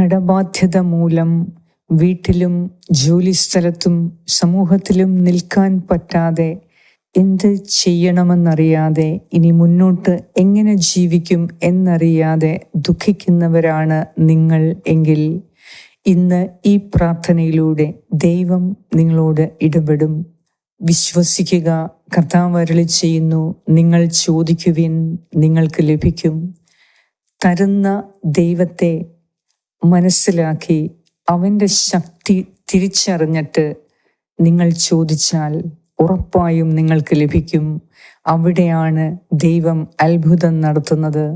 കടബാധ്യത മൂലം വീട്ടിലും ജോലിസ്ഥലത്തും സമൂഹത്തിലും നിൽക്കാൻ പറ്റാതെ എന്ത് ചെയ്യണമെന്നറിയാതെ ഇനി മുന്നോട്ട് എങ്ങനെ ജീവിക്കും എന്നറിയാതെ ദുഃഖിക്കുന്നവരാണ് നിങ്ങൾ എങ്കിൽ ഇന്ന് ഈ പ്രാർത്ഥനയിലൂടെ ദൈവം നിങ്ങളോട് ഇടപെടും. വിശ്വസിക്കുക കർത്താവ് ചെയ്യുന്നു നിങ്ങൾ ചോദിക്കുവിൻ നിങ്ങൾക്ക് ലഭിക്കും. തരുന്ന ദൈവത്തെ മനസ്സിലാക്കി അവന്റെ ശക്തി തിരിച്ചറിഞ്ഞിട്ട് നിങ്ങൾ ചോദിച്ചാൽ ഉറപ്പായും നിങ്ങൾക്ക് ലഭിക്കും. അവിടെയാണ് ദൈവം അത്ഭുതം നടത്തുന്നത്.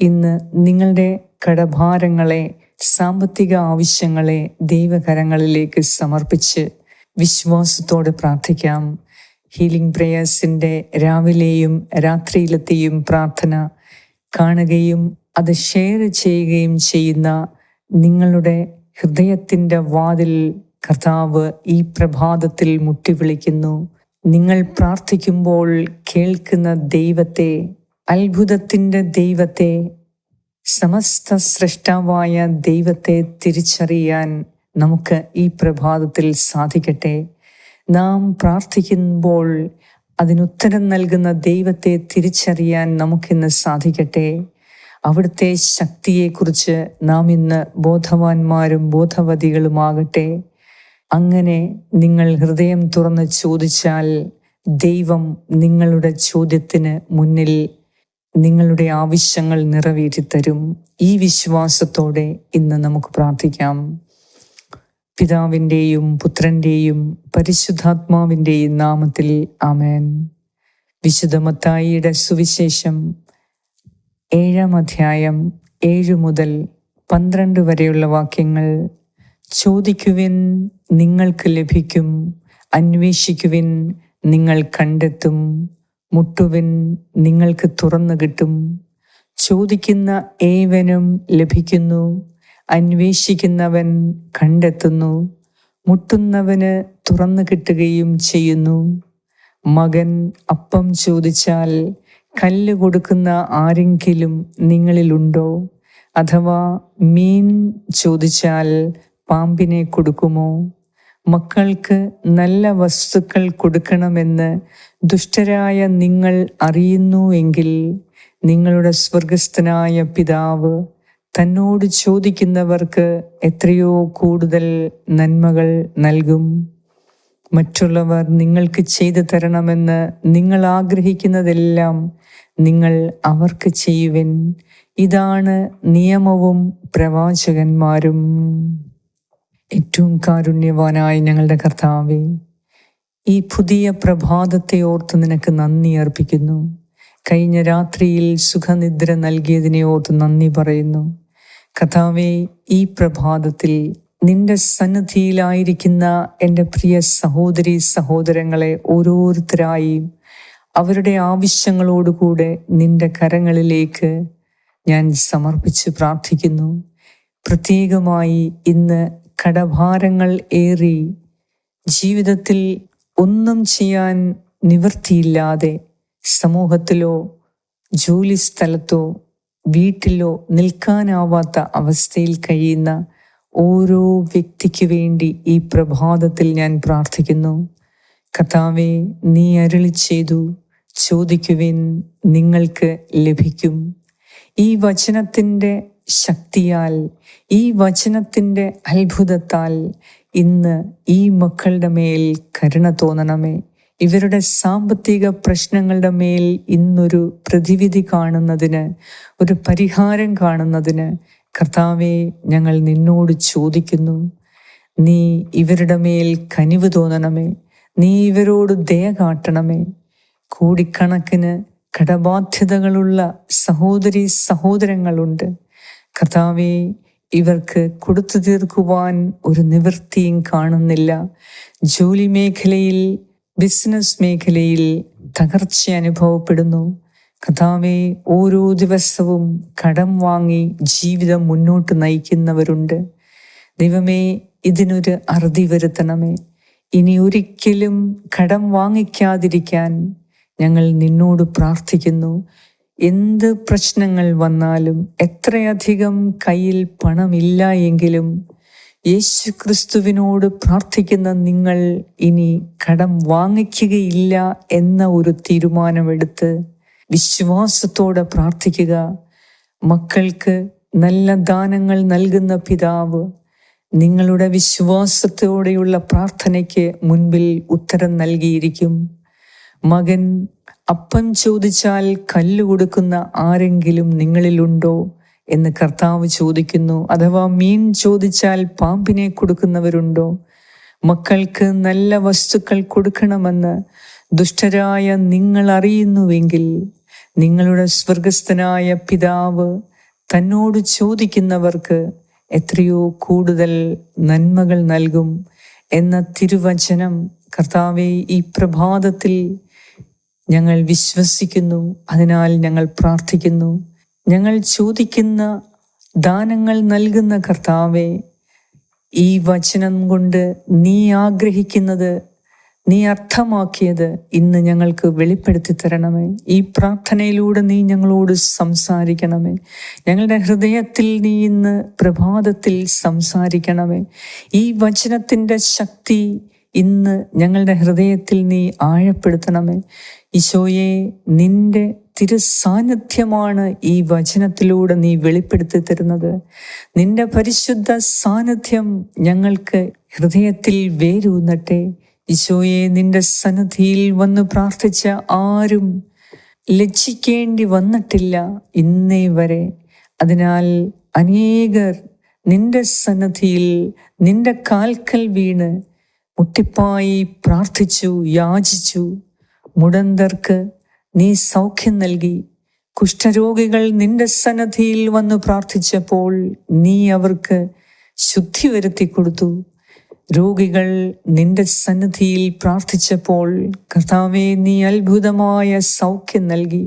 ഇന്ന് നിങ്ങളുടെ കടഭാരങ്ങളെ സാമ്പത്തിക ആവശ്യങ്ങളെ ദൈവകരങ്ങളിലേക്ക് സമർപ്പിച്ച് വിശ്വാസത്തോടെ പ്രാർത്ഥിക്കാം. ഹീലിംഗ് പ്രേയേഴ്സിന്റെ രാവിലെയും രാത്രിയിലത്തെയും പ്രാർത്ഥന കാണുകയും അത് ഷെയർ ചെയ്യുകയും ചെയ്യുന്ന നിങ്ങളുടെ ഹൃദയത്തിന്റെ വാതിൽ കർത്താവ് ഈ പ്രഭാതത്തിൽ മുട്ടിവിളിക്കുന്നു. നിങ്ങൾ പ്രാർത്ഥിക്കുമ്പോൾ കേൾക്കുന്ന ദൈവത്തെ അത്ഭുതത്തിന്റെ ദൈവത്തെ സമസ്ത സൃഷ്ടാവായ ദൈവത്തെ തിരിച്ചറിയാൻ നമുക്ക് ഈ പ്രഭാതത്തിൽ സാധിക്കട്ടെ. നാം പ്രാർത്ഥിക്കുമ്പോൾ അതിനുത്തരം നൽകുന്ന ദൈവത്തെ തിരിച്ചറിയാൻ നമുക്കിന്ന് സാധിക്കട്ടെ. അവിടുത്തെ ശക്തിയെക്കുറിച്ച് നാം ഇന്ന് ബോധവാന്മാരും ബോധവതികളുമാകട്ടെ അങ്ങനെ നിങ്ങൾ ഹൃദയം തുറന്ന് ചോദിച്ചാൽ ദൈവം നിങ്ങളുടെ ചോദ്യത്തിന് മുന്നിൽ നിങ്ങളുടെ ആവശ്യങ്ങൾ നിറവേറ്റിത്തരും. ഈ വിശ്വാസത്തോടെ ഇന്ന് നമുക്ക് പ്രാർത്ഥിക്കാം. പിതാവിന്റെയും പുത്രന്റെയും പരിശുദ്ധാത്മാവിന്റെയും നാമത്തിൽ ആമേൻ. വിശുദ്ധ മത്തായിയുടെ സുവിശേഷം ഏഴാം അധ്യായം ഏഴ് മുതൽ പന്ത്രണ്ട് വരെയുള്ള വാക്യങ്ങൾ ചോദിക്കുവിൻ നിങ്ങൾക്ക് ലഭിക്കും അന്വേഷിക്കുവിൻ നിങ്ങൾ കണ്ടെത്തും മുട്ടുവിൻ നിങ്ങൾക്ക് തുറന്നു കിട്ടും. ചോദിക്കുന്ന ഏവനും ലഭിക്കുന്നു അന്വേഷിക്കുന്നവൻ കണ്ടെത്തുന്നു മുട്ടുന്നവന് തുറന്നു കിട്ടുകയും ചെയ്യുന്നു. മകൻ അപ്പം ചോദിച്ചാൽ കല്ല് കൊടുക്കുന്ന ആരെങ്കിലും നിങ്ങളിലുണ്ടോ അഥവാ മീൻ ചോദിച്ചാൽ പാമ്പിനെ കൊടുക്കുമോ? മക്കൾക്ക് നല്ല വസ്തുക്കൾ കൊടുക്കണമെന്ന് ദുഷ്ടരായ നിങ്ങൾ അറിയുന്നു എങ്കിൽ നിങ്ങളുടെ സ്വർഗസ്ഥനായ പിതാവ് തന്നോട് ചോദിക്കുന്നവർക്ക് എത്രയോ കൂടുതൽ നന്മകൾ നൽകും. മറ്റുള്ളവർ നിങ്ങൾക്ക് ചെയ്തു തരണമെന്ന് നിങ്ങൾ ആഗ്രഹിക്കുന്നതെല്ലാം നിങ്ങൾ അവർക്ക് ചെയ്യുവിൻ. ഇതാണ് നിയമവും പ്രവാചകന്മാരും. ഏറ്റവും കാരുണ്യവാനായ ഞങ്ങളുടെ കർത്താവെ ഈ പുതിയ പ്രഭാതത്തെ ഓർത്ത് നിനക്ക് നന്ദി അർപ്പിക്കുന്നു. കഴിഞ്ഞ രാത്രിയിൽ സുഖനിദ്ര നൽകിയതിനെ ഓർത്ത് നന്ദി പറയുന്നു. കഥാവെ ഈ പ്രഭാതത്തിൽ നിന്റെ സന്നിധിയിലായിരിക്കുന്ന എന്റെ പ്രിയ സഹോദരി സഹോദരങ്ങളെ ഓരോരുത്തരായി അവരുടെ ആവശ്യങ്ങളോടുകൂടെ നിന്റെ കരങ്ങളിലേക്ക് ഞാൻ സമർപ്പിച്ച് പ്രാർത്ഥിക്കുന്നു. പ്രത്യേകമായി ഇന്ന് കടഭാരങ്ങൾ ഏറി ജീവിതത്തിൽ ഒന്നും ചെയ്യാൻ നിവൃത്തിയില്ലാതെ സമൂഹത്തിലോ ജോലി സ്ഥലത്തോ വീട്ടിലോ നിൽക്കാനാവാത്ത അവസ്ഥയിൽ കഴിയുന്ന ഓരോ വ്യക്തിക്ക് വേണ്ടി ഈ പ്രഭാതത്തിൽ ഞാൻ പ്രാർത്ഥിക്കുന്നു. കർത്താവെ നീ അരുളി ചെയ്തു ചോദിക്കുവിൻ നിങ്ങൾക്ക് ലഭിക്കും. ഈ വചനത്തിന്റെ ശക്തിയാൽ ഈ വചനത്തിന്റെ അത്ഭുതത്താൽ ഇന്ന് ഈ മക്കളുടെ മേൽ കരുണ തോന്നണമേ. ഇവരുടെ സാമ്പത്തിക പ്രശ്നങ്ങളുടെ മേൽ ഇന്നൊരു പ്രതിവിധി കാണുന്നതിന് ഒരു പരിഹാരം കാണുന്നതിന് കർത്താവെ ഞങ്ങൾ നിന്നോട് ചോദിക്കുന്നു. നീ ഇവരുടെ മേൽ കനിവ് തോന്നണമേ. നീ ഇവരോട് ദയ കാട്ടണമേ. കോടിക്കണക്കിന് കടബാധ്യതകളുള്ള സഹോദരി സഹോദരങ്ങളുണ്ട്. കർത്താവെ ഇവർക്ക് കൊടുത്തു തീർക്കുവാൻ ഒരു നിവൃത്തിയും കാണുന്നില്ല. ജോലി മേഖലയിൽ ബിസിനസ് മേഖലയിൽ തകർച്ച അനുഭവപ്പെടുന്നു. കഥാവെ ഓരോ ദിവസവും കടം വാങ്ങി ജീവിതം മുന്നോട്ട് നയിക്കുന്നവരുണ്ട്. ദൈവമേ ഇതിനൊരു അറുതി വരുത്തണമേ. ഇനി ഒരിക്കലും കടം വാങ്ങിക്കാതിരിക്കാൻ ഞങ്ങൾ നിന്നോട് പ്രാർത്ഥിക്കുന്നു. എന്ത് പ്രശ്നങ്ങൾ വന്നാലും എത്രയധികം കയ്യിൽ പണമില്ല എങ്കിലും യേശു ക്രിസ്തുവിനോട് പ്രാർത്ഥിക്കുന്ന നിങ്ങൾ ഇനി കടം വാങ്ങിക്കുകയില്ല എന്ന ഒരു തീരുമാനമെടുത്ത് വിശ്വാസത്തോടെ പ്രാർത്ഥിക്കുക. മക്കൾക്ക് നല്ല ദാനങ്ങൾ നൽകുന്ന പിതാവ് നിങ്ങളുടെ വിശ്വാസത്തോടെയുള്ള പ്രാർത്ഥനയ്ക്ക് മുൻപിൽ ഉത്തരം നൽകിയിരിക്കും. മകൻ അപ്പം ചോദിച്ചാൽ കല്ല് കൊടുക്കുന്ന ആരെങ്കിലും നിങ്ങളിലുണ്ടോ എന്ന് കർത്താവ് ചോദിക്കുന്നു. അഥവാ മീൻ ചോദിച്ചാൽ പാമ്പിനെ കൊടുക്കുന്നവരുണ്ടോ? മക്കൾക്ക് നല്ല വസ്തുക്കൾ കൊടുക്കണമെന്ന് ദുഷ്ടരായ നിങ്ങൾ അറിയുന്നുവെങ്കിൽ നിങ്ങളുടെ സ്വർഗസ്ഥനായ പിതാവ് തന്നോട് ചോദിക്കുന്നവർക്ക് എത്രയോ കൂടുതൽ നന്മകൾ നൽകും എന്ന തിരുവചനം കർത്താവെ ഈ പ്രഭാതത്തിൽ ഞങ്ങൾ വിശ്വസിക്കുന്നു. അതിനാൽ ഞങ്ങൾ പ്രാർത്ഥിക്കുന്നു. ഞങ്ങൾ ചോദിക്കുന്ന ദാനങ്ങൾ നൽകുന്ന കർത്താവെ ഈ വചനം കൊണ്ട് നീ ആഗ്രഹിക്കുന്നത് നീ അർത്ഥമാക്കിയത് ഇന്ന് ഞങ്ങൾക്ക് വെളിപ്പെടുത്തി തരണമേ. ഈ പ്രാർത്ഥനയിലൂടെ നീ ഞങ്ങളോട് സംസാരിക്കണമേ. ഞങ്ങളുടെ ഹൃദയത്തിൽ നീ ഇന്ന് പ്രഭാതത്തിൽ സംസാരിക്കണമേ. ഈ വചനത്തിന്റെ ശക്തി ഇന്ന് ഞങ്ങളുടെ ഹൃദയത്തിൽ നീ ആഴപ്പെടുത്തണമേ. ഈശോയെ നിന്റെ തിരുസാന്നിധ്യമാണ് ഈ വചനത്തിലൂടെ നീ വെളിപ്പെടുത്തി തരുന്നത്. നിന്റെ പരിശുദ്ധ സാന്നിധ്യം ഞങ്ങൾക്ക് ഹൃദയത്തിൽ വേരൂന്നട്ടെ. ഈശോയെ നിന്റെ സന്നദ്ധിയിൽ വന്ന് പ്രാർത്ഥിച്ച ആരും ലജ്ജിക്കേണ്ടി വന്നിട്ടില്ല ഇന്നേ വരെ. അതിനാൽ അനേകർ നിന്റെ സന്നദ്ധിയിൽ നിന്റെ കാൽക്കൽ വീണ് മുട്ടിപ്പായി പ്രാർത്ഥിച്ചു യാചിച്ചു. മുടന്തർക്ക് നീ സൗഖ്യം നൽകി. കുഷ്ഠരോഗികൾ നിന്റെ സന്നദ്ധിയിൽ വന്ന് പ്രാർത്ഥിച്ചപ്പോൾ നീ അവർക്ക് ശുദ്ധി വരുത്തി കൊടുത്തു. രോഗികൾ നിന്റെ സന്നിധിയിൽ പ്രാർത്ഥിച്ചപ്പോൾ കർത്താവെ നീ അത്ഭുതമായ സൗഖ്യം നൽകി.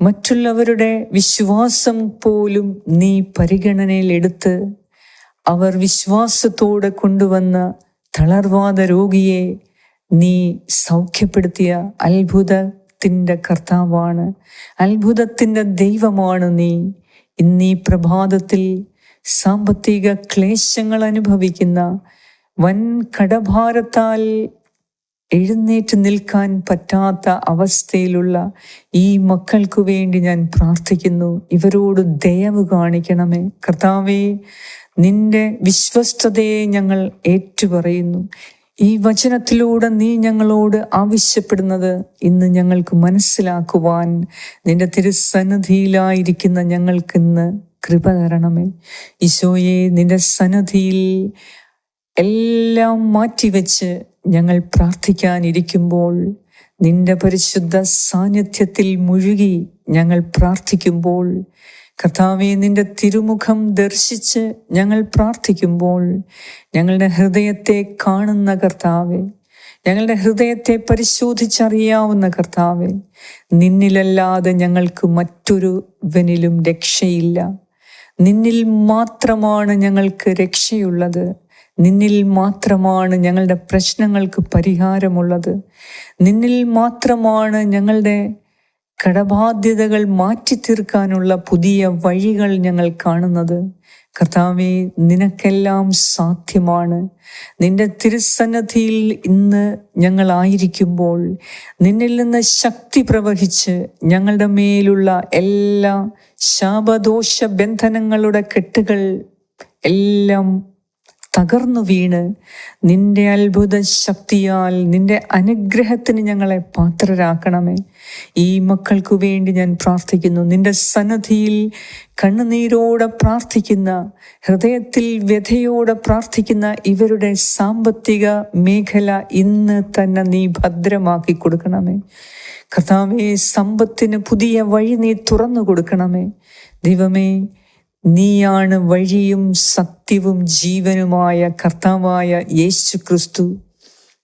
മറ്റുള്ളവരുടെ വിശ്വാസം പോലും നീ പരിഗണനയിലെടുത്ത് അവർ വിശ്വാസത്തോടെ കൊണ്ടുവന്ന തളർവാദ രോഗിയെ നീ സൗഖ്യപ്പെടുത്തിയ അത്ഭുതത്തിന്റെ കർത്താവാണ് അത്ഭുതത്തിന്റെ ദൈവമാണ് നീ. ഇന്നീ പ്രഭാതത്തിൽ സാമ്പത്തിക ക്ലേശങ്ങൾ അനുഭവിക്കുന്ന വൻ കടഭാരത്താൽ എഴുന്നേറ്റ് നിൽക്കാൻ പറ്റാത്ത അവസ്ഥയിലുള്ള ഈ മക്കൾക്കു വേണ്ടി ഞാൻ പ്രാർത്ഥിക്കുന്നു. ഇവരോട് ദയവ് കാണിക്കണമേ. കർത്താവേ നിന്റെ വിശ്വസ്തതയെ ഞങ്ങൾ ഏറ്റുപറയുന്നു. ഈ വചനത്തിലൂടെ നീ ഞങ്ങളോട് ആവശ്യപ്പെടുന്നത് ഇന്ന് ഞങ്ങൾക്ക് മനസ്സിലാക്കുവാൻ നിന്റെ തിരുസന്നിധിയിലായിരിക്കുന്ന ഞങ്ങൾക്കിന്ന് കൃപ തരണമേ. ഈശോയെ നിന്റെ സന്നദ്ധിയിൽ എല്ലാം മാറ്റിവെച്ച് ഞങ്ങൾ പ്രാർത്ഥിക്കാനിരിക്കുമ്പോൾ നിന്റെ പരിശുദ്ധ സാന്നിധ്യത്തിൽ മുഴുകി ഞങ്ങൾ പ്രാർത്ഥിക്കുമ്പോൾ കർത്താവെ നിന്റെ തിരുമുഖം ദർശിച്ച് ഞങ്ങൾ പ്രാർത്ഥിക്കുമ്പോൾ ഞങ്ങളുടെ ഹൃദയത്തെ കാണുന്ന കർത്താവെ ഞങ്ങളുടെ ഹൃദയത്തെ പരിശോധിച്ചറിയാവുന്ന കർത്താവെ നിന്നിലല്ലാതെ ഞങ്ങൾക്ക് മറ്റൊരു വനിലും രക്ഷയില്ല. നിന്നിൽ മാത്രമാണ് ഞങ്ങൾക്ക് രക്ഷയുള്ളത്. നിന്നിൽ മാത്രമാണ് ഞങ്ങളുടെ പ്രശ്നങ്ങൾക്ക് പരിഹാരമുള്ളത്. നിന്നിൽ മാത്രമാണ് ഞങ്ങളുടെ കടബാധ്യതകൾ മാറ്റി തീർക്കാനുള്ള പുതിയ വഴികൾ ഞങ്ങൾ കാണുന്നത്. കർത്താവെ നിനക്കെല്ലാം സാധ്യമാണ്. നിന്റെ തിരുസന്നധിയിൽ ഇന്ന് ഞങ്ങളായിരിക്കുമ്പോൾ നിന്നിൽ നിന്ന് ശക്തി പ്രവഹിച്ച് ഞങ്ങളുടെ മേലുള്ള എല്ലാ ശാപദോഷ ബന്ധനങ്ങളുടെ കെട്ടുകൾ എല്ലാം തകർന്നു വീണ്. നിന്റെ അത്ഭുത ശക്തിയാൽ നിന്റെ അനുഗ്രഹത്തിന് ഞങ്ങളെ പാത്രരാക്കണമേ. ഈ മക്കൾക്കു വേണ്ടി ഞാൻ പ്രാർത്ഥിക്കുന്നു. നിന്റെ സന്നദ്ധിയിൽ കണ്ണുനീരോടെ പ്രാർത്ഥിക്കുന്ന ഹൃദയത്തിൽ വ്യഥയോടെ പ്രാർത്ഥിക്കുന്ന ഇവരുടെ സാമ്പത്തിക മേഖല ഇന്ന് തന്നെ നീ ഭദ്രമാക്കി കൊടുക്കണമേ. കർത്താവെ സമ്പത്തിന് പുതിയ വഴി നീ തുറന്നു കൊടുക്കണമേ. ദൈവമേ നീയാണ് വഴിയും സത്യവും ജീവനുമായ കർത്താവായ യേശു ക്രിസ്തു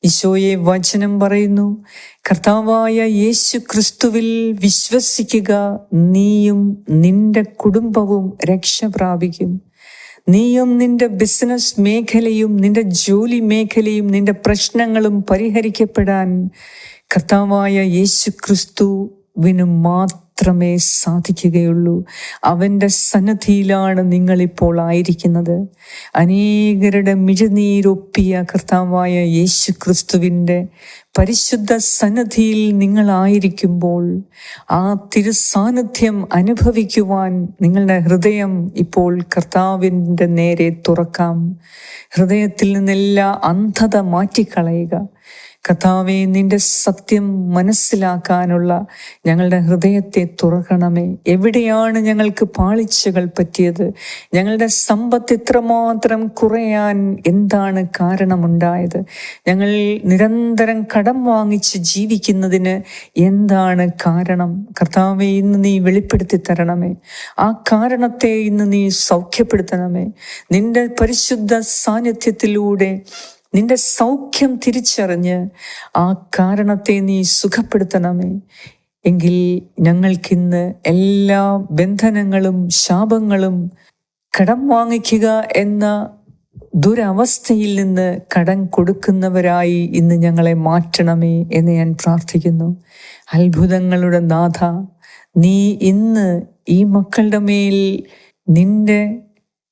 ഈശോയെ വചനം പറയുന്നു കർത്താവായ യേശു ക്രിസ്തുവിൽ വിശ്വസിക്കുക നീയും നിന്റെ കുടുംബവും രക്ഷ പ്രാപിക്കും. നീയും നിന്റെ ബിസിനസ് മേഖലയും നിന്റെ ജോലി മേഖലയും നിന്റെ പ്രശ്നങ്ങളും പരിഹരിക്കപ്പെടാൻ കർത്താവായ യേശു ക്രിസ്തുവിന് മാത്രം മാത്രമേ സാധിക്കുകയുള്ളൂ. അവന്റെ സന്നദ്ധിയിലാണ് നിങ്ങളിപ്പോൾ ആയിരിക്കുന്നത്. അനേകരുടെ മിഴുനീരൊപ്പിയ കർത്താവായ യേശു ക്രിസ്തുവിന്റെ പരിശുദ്ധ സന്നദ്ധിയിൽ നിങ്ങളായിരിക്കുമ്പോൾ ആ തിരുസാന്നിധ്യം അനുഭവിക്കുവാൻ നിങ്ങളുടെ ഹൃദയം ഇപ്പോൾ കർത്താവിന്റെ നേരെ തുറക്കാം. ഹൃദയത്തിൽ നിന്നെല്ലാ അന്ധത മാറ്റിക്കളയുക. കഥാവെ നിന്റെ സത്യം മനസ്സിലാക്കാനുള്ള ഞങ്ങളുടെ ഹൃദയത്തെ തുറക്കണമേ. എവിടെയാണ് ഞങ്ങൾക്ക് പാളിച്ചകൾ പറ്റിയത്? ഞങ്ങളുടെ സമ്പത്ത് ഇത്രമാത്രം കുറയാൻ എന്താണ് കാരണമുണ്ടായത്? ഞങ്ങൾ നിരന്തരം കടം വാങ്ങിച്ച് ജീവിക്കുന്നതിന് എന്താണ് കാരണം? കർത്താവെ ഇന്ന് നീ വെളിപ്പെടുത്തി തരണമേ. ആ കാരണത്തെ ഇന്ന് നീ സൗഖ്യപ്പെടുത്തണമേ. നിന്റെ പരിശുദ്ധ സാന്നിധ്യത്തിലൂടെ നിന്റെ സൗഖ്യം തിരിച്ചറിഞ്ഞ് ആ കാരണത്തെ നീ സുഖപ്പെടുത്തണമേ. എങ്കിൽ ഞങ്ങൾക്കിന്ന് എല്ലാ ബന്ധനങ്ങളും ശാപങ്ങളും കടം വാങ്ങിക്കുക എന്ന ദുരവസ്ഥയിൽ നിന്ന് കടം കൊടുക്കുന്നവരായി ഇന്ന് ഞങ്ങളെ മാറ്റണമേ എന്ന് ഞാൻ പ്രാർത്ഥിക്കുന്നു. അത്ഭുതങ്ങളുടെ നാഥ നീ ഇന്ന് ഈ മക്കളുടെ മേൽ നിന്റെ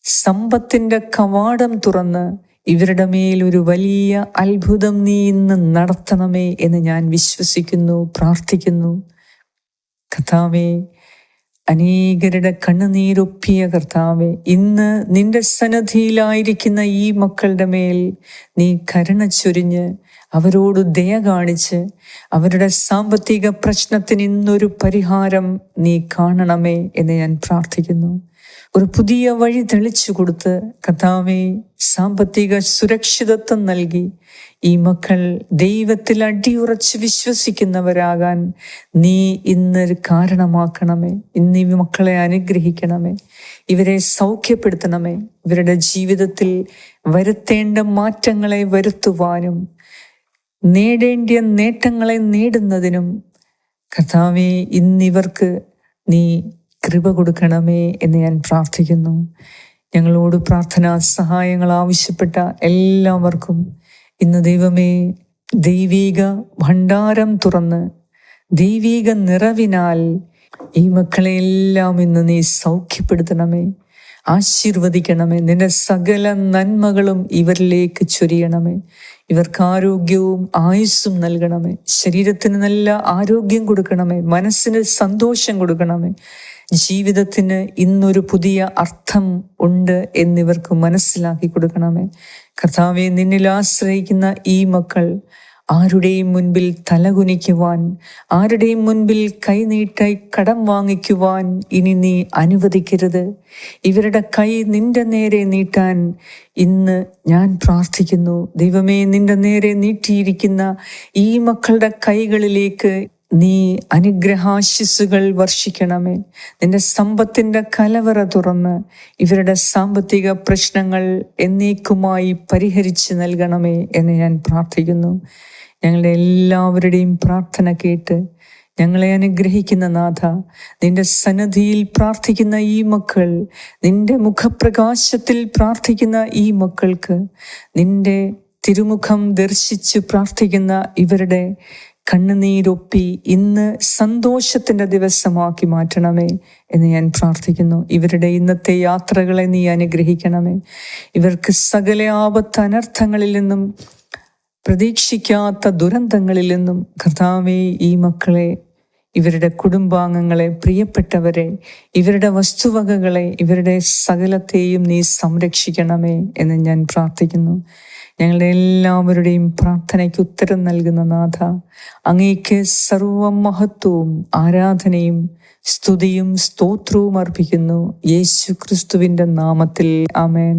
സമ്പത്തിന്റെ കവാടം തുറന്ന് ഇവരുടെ മേൽ ഒരു വലിയ അത്ഭുതം നീ ഇന്ന് നടത്തണമേ എന്ന് ഞാൻ വിശ്വസിക്കുന്നു പ്രാർത്ഥിക്കുന്നു. കർത്താവേ അനേകരുടെ കണ്ണുനീരൊപ്പിയ കർത്താവെ ഇന്ന് നിന്റെ സന്നദ്ധിയിലായിരിക്കുന്ന ഈ മക്കളുടെ മേൽ നീ കരുണ ചൊരിഞ്ഞ് അവരോട് ദയ കാണിച്ച് അവരുടെ സാമ്പത്തിക പ്രശ്നത്തിന് ഇന്നൊരു പരിഹാരം നീ കാണണമേ എന്ന് ഞാൻ പ്രാർത്ഥിക്കുന്നു. ഒരു പുതിയ വഴി തെളിച്ചു കൊടുത്ത് കഥാവെ സാമ്പത്തിക സുരക്ഷിതത്വം നൽകി. ഈ മക്കൾ ദൈവത്തിൽ അടിയുറച്ച് വിശ്വസിക്കുന്നവരാകാൻ നീ ഇന്നൊരു കാരണമാക്കണമേ. ഇന്ന് ഈ മക്കളെ അനുഗ്രഹിക്കണമേ. ഇവരെ സൗഖ്യപ്പെടുത്തണമേ. ഇവരുടെ ജീവിതത്തിൽ വരുത്തേണ്ട മാറ്റങ്ങളെ വരുത്തുവാനും നേടേണ്ടിയ നേട്ടങ്ങളെ നേടുന്നതിനും കർത്താവെ ഇന്നിവർക്ക് നീ കൃപ കൊടുക്കണമേ എന്ന് ഞാൻ പ്രാർത്ഥിക്കുന്നു. ഞങ്ങളോട് പ്രാർത്ഥനാ സഹായങ്ങൾ ആവശ്യപ്പെട്ട എല്ലാവർക്കും ഇന്ന് ദൈവമേ ദൈവീക ഭണ്ഡാരം തുറന്ന് ദൈവീക നിറവിനാൽ ഈ മക്കളെ എല്ലാം ഇന്ന് നീ സൗഖ്യപ്പെടുത്തണമേ. ആശീർവദിക്കണമേ. നിന്റെ സകല നന്മകളും ഇവരിലേക്ക് ചൊരിയണമേ. ഇവർക്ക് ആരോഗ്യവും ആയുസ്സും നൽകണമേ. ശരീരത്തിന് നല്ല ആരോഗ്യം കൊടുക്കണമേ. മനസ്സിന് സന്തോഷം കൊടുക്കണമേ. ജീവിതത്തിന് ഇന്നൊരു പുതിയ അർത്ഥം ഉണ്ട് എന്നിവർക്ക് മനസ്സിലാക്കി കൊടുക്കണമേ. കർത്താവെ നിന്നിൽ ആശ്രയിക്കുന്ന ഈ മക്കൾ ആരുടെയും മുൻപിൽ തലകുനിക്കുവാൻ ആരുടെയും മുൻപിൽ കൈനീട്ടായി കടം വാങ്ങിക്കുവാൻ ഇനി നീ അനുവദിക്കരുത്. ഇവരുടെ കൈ നിന്റെ നേരെ നീട്ടാൻ ഇന്ന് ഞാൻ പ്രാർത്ഥിക്കുന്നു. ദൈവമേ നിന്റെ നേരെ നീട്ടിയിരിക്കുന്ന ഈ മക്കളുടെ കൈകളിലേക്ക് നീ അനുഗ്രഹാശിസുകൾ വർഷിക്കണമേ. നിന്റെ സമ്പത്തിന്റെ കലവറ തുറന്ന് ഇവരുടെ സാമ്പത്തിക പ്രശ്നങ്ങൾ എന്നേക്കുമായി പരിഹരിച്ച് നൽകണമേ എന്ന് ഞാൻ പ്രാർത്ഥിക്കുന്നു. ഞങ്ങളുടെ എല്ലാവരുടെയും പ്രാർത്ഥന കേട്ട് ഞങ്ങളെ അനുഗ്രഹിക്കുന്ന നാഥ നിന്റെ സന്നദ്ധിയിൽ പ്രാർത്ഥിക്കുന്ന ഈ മക്കൾ നിന്റെ മുഖപ്രകാശത്തിൽ പ്രാർത്ഥിക്കുന്ന ഈ മക്കൾക്ക് നിന്റെ തിരുമുഖം ദർശിച്ച് പ്രാർത്ഥിക്കുന്ന ഇവരുടെ കണ്ണുനീരൊപ്പി ഇന്ന് സന്തോഷത്തിന്റെ ദിവസമാക്കി മാറ്റണമേ എന്ന് ഞാൻ പ്രാർത്ഥിക്കുന്നു. ഇവരുടെ ഇന്നത്തെ യാത്രകളെ നീ അനുഗ്രഹിക്കണമേ. ഇവർക്ക് സകല ആപത്ത് അനർത്ഥങ്ങളിൽ നിന്നും പ്രതീക്ഷിക്കാത്ത ദുരന്തങ്ങളിൽ നിന്നും കർത്താവെ ഈ മക്കളെ ഇവരുടെ കുടുംബാംഗങ്ങളെ പ്രിയപ്പെട്ടവരെ ഇവരുടെ വസ്തുവകകളെ ഇവരുടെ സകലത്തെയും നീ സംരക്ഷിക്കണമേ എന്ന് ഞാൻ പ്രാർത്ഥിക്കുന്നു. ഞങ്ങളുടെ എല്ലാവരുടെയും പ്രാർത്ഥനയ്ക്ക് ഉത്തരം നൽകുന്ന നാഥ അങ്ങേക്ക് സർവ മഹത്വവും ആരാധനയും സ്തുതിയും സ്തോത്രവും അർപ്പിക്കുന്നു. യേശു ക്രിസ്തുവിന്റെ നാമത്തിൽ അമേൻ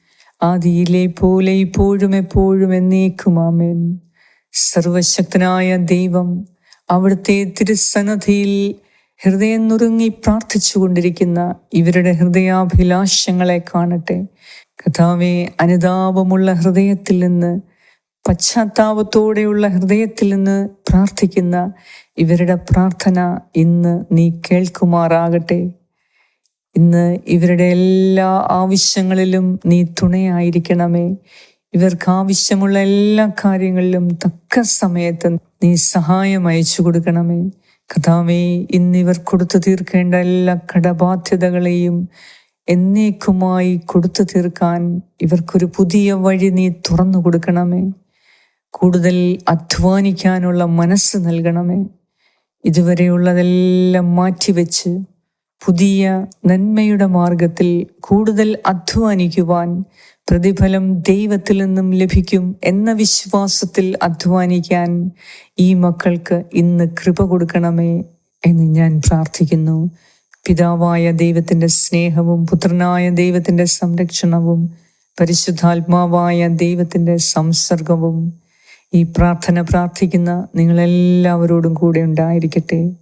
ആദിയിലെ പോലെ ഇപ്പോഴും എപ്പോഴും എന്നേക്കും ആമേൻ. സർവശക്തനായ ദൈവം അവിടുത്തെ തിരുസന്നധിയിൽ ഹൃദയം നുറുങ്ങി പ്രാർത്ഥിച്ചു കൊണ്ടിരിക്കുന്ന ഇവരുടെ ഹൃദയാഭിലാഷങ്ങളെ കാണട്ടെ. കഥാവെ അനുതാപമുള്ള ഹൃദയത്തിൽ നിന്ന് പശ്ചാത്താപത്തോടെയുള്ള ഹൃദയത്തിൽ നിന്ന് പ്രാർത്ഥിക്കുന്ന ഇവരുടെ പ്രാർത്ഥന ഇന്ന് നീ കേൾക്കുമാറാകട്ടെ. ഇന്ന് ഇവരുടെ എല്ലാ ആവശ്യങ്ങളിലും നീ തുണയായിരിക്കണമേ. ഇവർക്ക് ആവശ്യമുള്ള എല്ലാ കാര്യങ്ങളിലും തക്ക സമയത്ത് നീ സഹായം അയച്ചു കൊടുക്കണമേ. കഥാവേ ഇന്ന് ഇവർ കൊടുത്തു തീർക്കേണ്ട എല്ലാ കടബാധ്യതകളെയും എന്നേക്കുമായി കൊടുത്തു തീർക്കാൻ ഇവർക്കൊരു പുതിയ വഴി നീ തുറന്നു കൊടുക്കണമേ. കൂടുതൽ അധ്വാനിക്കാനുള്ള മനസ്സ് നൽകണമേ. ഇതുവരെയുള്ളതെല്ലാം മാറ്റിവെച്ച് പുതിയ നന്മയുടെ മാർഗത്തിൽ കൂടുതൽ അധ്വാനിക്കുവാൻ പ്രതിഫലം ദൈവത്തിൽ നിന്നും ലഭിക്കും എന്ന വിശ്വാസത്തിൽ അധ്വാനിക്കാൻ ഈ മക്കൾക്ക് ഇന്ന് കൃപ കൊടുക്കണമേ എന്ന് ഞാൻ പ്രാർത്ഥിക്കുന്നു. പിതാവായ ദൈവത്തിന്റെ സ്നേഹവും പുത്രനായ ദൈവത്തിന്റെ സംരക്ഷണവും പരിശുദ്ധാത്മാവായ ദൈവത്തിന്റെ സംസർഗവും ഈ പ്രാർത്ഥന പ്രാർത്ഥിക്കുന്ന നിങ്ങളെല്ലാവരോടും കൂടെ ഉണ്ടായിരിക്കട്ടെ.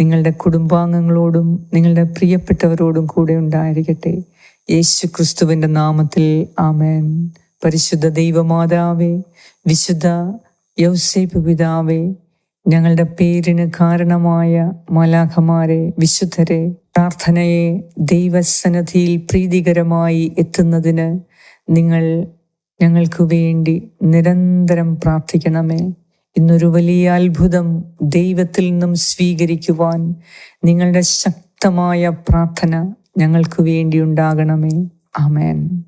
നിങ്ങളുടെ കുടുംബാംഗങ്ങളോടും നിങ്ങളുടെ പ്രിയപ്പെട്ടവരോടും കൂടെ ഉണ്ടായിരിക്കട്ടെ. യേശു ക്രിസ്തുവിന്റെ നാമത്തിൽ ആമേൻ. പരിശുദ്ധ ദൈവമാതാവേ വിശുദ്ധ യൗസേപ്പ് പിതാവേ ഞങ്ങളുടെ പേരിന് കാരണമായ മലാഖമാരെ വിശുദ്ധരെ പ്രാർത്ഥനയെ ദൈവസന്നധിയിൽ പ്രീതികരമായി എത്തുന്നതിന് നിങ്ങൾ ഞങ്ങൾക്ക് വേണ്ടി നിരന്തരം പ്രാർത്ഥിക്കണമേ. ഇന്നൊരു വലിയ അത്ഭുതം ദൈവത്തിൽ നിന്നും സ്വീകരിക്കുവാൻ നിങ്ങളുടെ ശക്തമായ പ്രാർത്ഥന ഞങ്ങൾക്ക് വേണ്ടി ഉണ്ടാകണമേ. ആമേൻ.